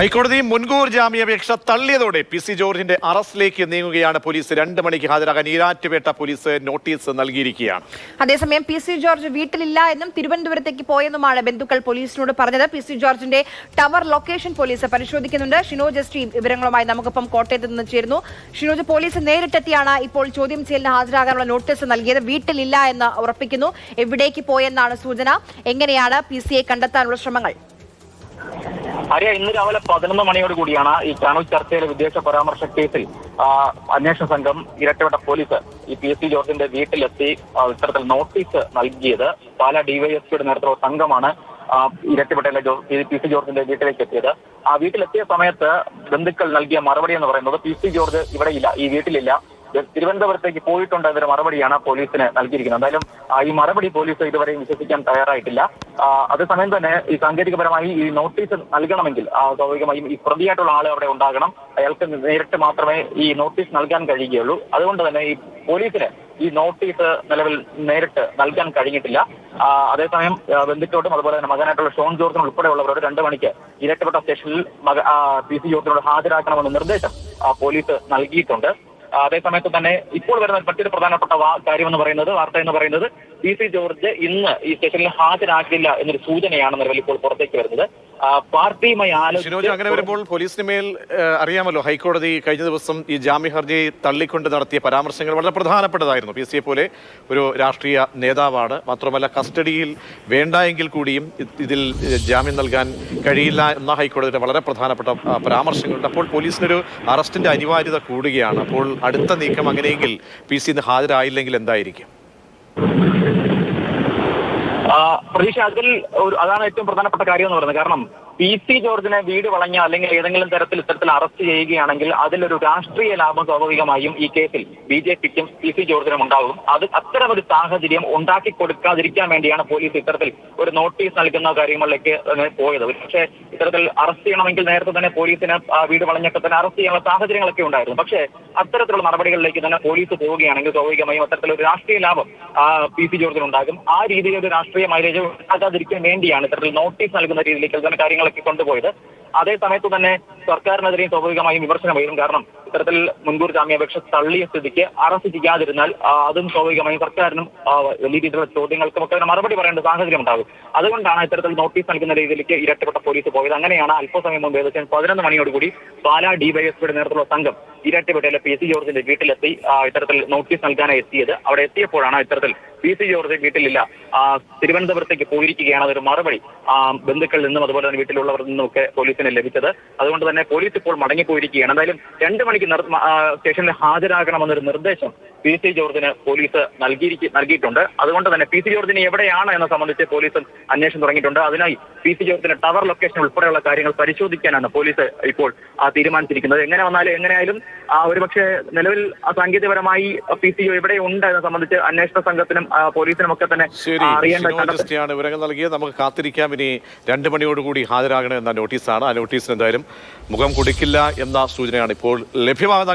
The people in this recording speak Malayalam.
ഹൈക്കോടതി മുൻകൂർ ജാമ്യാപേക്ഷ തള്ളിയതോടെ പി സി ജോർജിന്റെ അറസ്റ്റിലേക്ക് നീങ്ങുകയാണ് പോലീസ്. രണ്ട് മണിക്ക് ഹാജരാകാൻ ഈരാറ്റുപേട്ട പോലീസ് നോട്ടീസ് നൽകിയിരിക്കുകയാണ്. അതേസമയം പി സി ജോർജ് വീട്ടിലില്ല എന്നും തിരുവനന്തപുരത്തേക്ക് പോയെന്നുമാണ് ബന്ധുക്കൾ പോലീസിനോട് പറഞ്ഞത്. പി സി ജോർജിന്റെ ടവർ ലൊക്കേഷൻ പോലീസ് പരിശോധിക്കുന്നുണ്ട്. ഷിനോജ് ടി വിവരങ്ങളുമായി നമുക്കിപ്പം കോട്ടയത്ത് നിന്ന് ചേരുന്നു. ഷിനോജ് പോലീസ് നേരിട്ടെത്തിയാണ് ഇപ്പോൾ ചോദ്യം ചെയ്യലിന് ഹാജരാകാനുള്ള നോട്ടീസ് നൽകിയത്. വീട്ടിലില്ല എന്ന് ഉറപ്പിക്കുന്നു. എവിടേക്ക് പോയെന്നാണ് സൂചന. എങ്ങനെയാണ് പി സിയെ കണ്ടെത്താനുള്ള ശ്രമങ്ങൾ? ആര്യ ഇന്ന് രാവിലെ പതിനൊന്ന് മണിയോട് കൂടിയാണ് ഈ കണ്ണൂർ ചർച്ചയിലെ വിദേശ പരാമർശ കേസിൽ അന്വേഷണ സംഘം ഇരട്ടവട്ട പോലീസ് ഈ പി എസ് സി ജോർജിന്റെ വീട്ടിലെത്തി ഇത്തരത്തിൽ നോട്ടീസ് നൽകിയത്. പാല ഡിവൈഎസ്പിയുടെ നേതൃത്വ സംഘമാണ് ഇരട്ടപ്പെട്ടയിലെ പി സി ജോർജിന്റെ വീട്ടിലേക്ക് എത്തിയത്. ആ വീട്ടിലെത്തിയ സമയത്ത് ബന്ധുക്കൾ നൽകിയ മറുപടി എന്ന് പറയുന്നത് പി സി ജോർജ് ഇവിടെ ഇല്ല ഈ വീട്ടിലില്ല. തിരുവനന്തപുരത്തേക്ക് പോയിട്ടുണ്ട്. എന്നൊരു മറുപടിയാണ് പോലീസിന് നൽകിയിരിക്കുന്നത്. എന്തായാലും ഈ മറുപടി പോലീസ് ഇതുവരെയും വിശ്വസിക്കാൻ തയ്യാറായിട്ടില്ല. അതേസമയം തന്നെ ഈ സാങ്കേതികപരമായി ഈ നോട്ടീസ് നൽകണമെങ്കിൽ സ്വാഭാവികമായും ഈ പ്രതിയായിട്ടുള്ള ആൾ അവിടെ ഉണ്ടാകണം. അയാൾക്ക് നേരിട്ട് മാത്രമേ ഈ നോട്ടീസ് നൽകാൻ കഴിയുകയുള്ളൂ. അതുകൊണ്ട് തന്നെ ഈ പോലീസിന് ഈ നോട്ടീസ് നിലവിൽ നേരിട്ട് നൽകാൻ കഴിഞ്ഞിട്ടില്ല. അതേസമയം ബന്ധുക്കോട്ടും അതുപോലെ തന്നെ മകനായിട്ടുള്ള ഷോൺ ജോർജിനും ഉൾപ്പെടെയുള്ളവരോട് രണ്ട് മണിക്ക് ഇരട്ടപ്പെട്ട സ്റ്റേഷനിൽ പി സി ജോർജിനോട് ഹാജരാക്കണമെന്ന നിർദ്ദേശം പോലീസ് നൽകിയിട്ടുണ്ട്. അതേസമയത്ത് തന്നെ ഇപ്പോൾ വരുന്ന മറ്റൊരു പ്രധാനപ്പെട്ട കാര്യം എന്ന് പറയുന്നത് വാർത്ത എന്ന് പറയുന്നത് പി സി ജോർജ് ഇന്ന് ഈ സ്റ്റേഷനിൽ ഹാജരാകില്ല എന്നൊരു സൂചനയാണ് നിലവിൽ ഇപ്പോൾ പുറത്തേക്ക് വരുന്നത്. പാർട്ടിയുമായി ഷിനോജ് അങ്ങനെ വരുമ്പോൾ പോലീസിന് മേൽ അറിയാമല്ലോ ഹൈക്കോടതി കഴിഞ്ഞ ദിവസം ഈ ജാമ്യ ഹർജി തള്ളിക്കൊണ്ട് നടത്തിയ പരാമർശങ്ങൾ വളരെ പ്രധാനപ്പെട്ടതായിരുന്നു. പി പോലെ ഒരു രാഷ്ട്രീയ നേതാവാണ്. മാത്രമല്ല കസ്റ്റഡിയിൽ വേണ്ട എങ്കിൽ കൂടിയും ഇതിൽ ജാമ്യം നൽകാൻ കഴിയില്ല എന്ന ഹൈക്കോടതിയുടെ വളരെ പ്രധാനപ്പെട്ട പരാമർശങ്ങളുണ്ട്. അപ്പോൾ പോലീസിനൊരു അറസ്റ്റിന്റെ അനിവാര്യത കൂടുകയാണ്. അപ്പോൾ അടുത്ത നീക്കം അങ്ങനെയെങ്കിൽ പി സി ഇന്ന് ഹാജരായില്ലെങ്കിൽ എന്തായിരിക്കും ആ, പ്രതീക്ഷ അതിൽ അതാണ് ഏറ്റവും പ്രധാനപ്പെട്ട കാര്യം എന്ന് പറയുന്നത്. കാരണം പി സി ജോർജിനെ വീട് വളഞ്ഞ അല്ലെങ്കിൽ ഏതെങ്കിലും തരത്തിൽ ഇത്തരത്തിൽ അറസ്റ്റ് ചെയ്യുകയാണെങ്കിൽ അതിലൊരു രാഷ്ട്രീയ ലാഭം സ്വാഭാവികമായും ഈ കേസിൽ ബി ജെ പിക്കും പി സി ജോർജിനും ഉണ്ടാകും. അത് അത്തരമൊരു സാഹചര്യം ഉണ്ടാക്കി കൊടുക്കാതിരിക്കാൻ വേണ്ടിയാണ് പോലീസ് ഇത്തരത്തിൽ ഒരു നോട്ടീസ് നൽകുന്ന കാര്യങ്ങളിലേക്ക് പോയത്. പക്ഷേ ഇത്തരത്തിൽ അറസ്റ്റ് ചെയ്യണമെങ്കിൽ നേരത്തെ തന്നെ പോലീസിന് വീട് വളഞ്ഞൊക്കെ തന്നെ അറസ്റ്റ് ചെയ്യാനുള്ള സാഹചര്യങ്ങളൊക്കെ ഉണ്ടായിരുന്നു. പക്ഷേ അത്തരത്തിലുള്ള നടപടികളിലേക്ക് തന്നെ പോലീസ് പോവുകയാണെങ്കിൽ സ്വാഭാവികമായും അത്തരത്തിൽ ഒരു രാഷ്ട്രീയ ലാഭം പി സി ജോർജിനുണ്ടാകും. ആ രീതിയിൽ ഒരു രാഷ്ട്രീയ മൈലേജ് ഉണ്ടാകാതിരിക്കാൻ വേണ്ടിയാണ് ഇത്തരത്തിൽ നോട്ടീസ് നൽകുന്ന രീതിയിലേക്ക് തന്നെ കാര്യങ്ങളൊക്കെ കൊണ്ടുപോയത് അതേ സമയത്ത് തന്നെ സർക്കാരിനെതിരെയും സ്വാഭാവികമായും വിമർശനം ഉയരും. കാരണം ഇത്തരത്തിൽ മുൻകൂർ ജാമ്യാപേക്ഷ തള്ളിയ സ്ഥിതിക്ക് അറസ്റ്റ് ചെയ്യാതിരുന്നാൽ അതും സ്വാഭാവികമായും സർക്കാരിനും രീതിയിലുള്ള ചോദ്യങ്ങൾക്കും ഒക്കെ മറുപടി പറയേണ്ട സാഹചര്യം ഉണ്ടാകും. അതുകൊണ്ടാണ് ഇത്തരത്തിൽ നോട്ടീസ് നൽകുന്ന രീതിയിലേക്ക് ഇരട്ടപ്പെട്ട പോലീസ് പോയത്. അങ്ങനെയാണ് അല്പസമയം മുമ്പ് ഏകദേശം പതിനൊന്ന് മണിയോടുകൂടി പാലാ ഡിവൈഎസ്പിയുടെ നേതൃത്വത്തിലുള്ള സംഘം ഇരട്ടപ്പെട്ടയിലെ പി സി ജോർജിന്റെ വീട്ടിലെത്തി. ഇത്തരത്തിൽ നോട്ടീസ് നൽകാനായി എത്തിയത്. അവിടെ എത്തിയപ്പോഴാണ് ഇത്തരത്തിൽ പി സി ജോർജ് വീട്ടിലില്ല. തിരുവനന്തപുരത്തേക്ക് പോയിരിക്കുകയാണ് അതൊരു മറുപടി. ബന്ധുക്കളിൽ നിന്നും അതുപോലെ തന്നെ വീട്ടിലുള്ളവരിൽ നിന്നും ഒക്കെ പോലീസിന് ലഭിച്ചത്. അതുകൊണ്ട് തന്നെ പോലീസ് ഇപ്പോൾ മടങ്ങിപ്പോയിരിക്കുകയാണ്. എന്തായാലും രണ്ട് മണിക്ക് സ്റ്റേഷനിൽ ഹാജരാകണമെന്നൊരു നിർദ്ദേശം പി സി ജോർജിന് പോലീസ് നൽകിയിട്ടുണ്ട്. അതുകൊണ്ട് തന്നെ പി സി ജോർജിന് എവിടെയാണ് എന്ന സംബന്ധിച്ച് പോലീസ് അന്വേഷണം തുടങ്ങിയിട്ടുണ്ട്. അതിനായി പി സി ജോർജിന്റെ ടവർ ലൊക്കേഷൻ ഉൾപ്പെടെയുള്ള കാര്യങ്ങൾ പരിശോധിക്കാനാണ് പോലീസ് ഇപ്പോൾ തീരുമാനിച്ചിരിക്കുന്നത്. എങ്ങനെ വന്നാലും എങ്ങനെയായാലും ഒരുപക്ഷെ നിലവിൽ ആ, സാങ്കേതികപരമായി പി സി എവിടെ ഉണ്ട് എന്ന് സംബന്ധിച്ച് അന്വേഷണ സംഘത്തിനും ആ, പോലീസിനും ഒക്കെ തന്നെ അറിയേണ്ടതാണ് അറിയേണ്ട വിവരങ്ങൾ നൽകിയത്. നമുക്ക് കാത്തിരിക്കാം. ഇനി രണ്ട് മണിയോടുകൂടി ഹാജരാകണം എന്ന നോട്ടീസാണ്. ആ നോട്ടീസിന് എന്തായാലും മുഖം കൊടുക്കില്ല എന്ന സൂചനയാണ് ഇപ്പോൾ ലഭ്യമാകുന്ന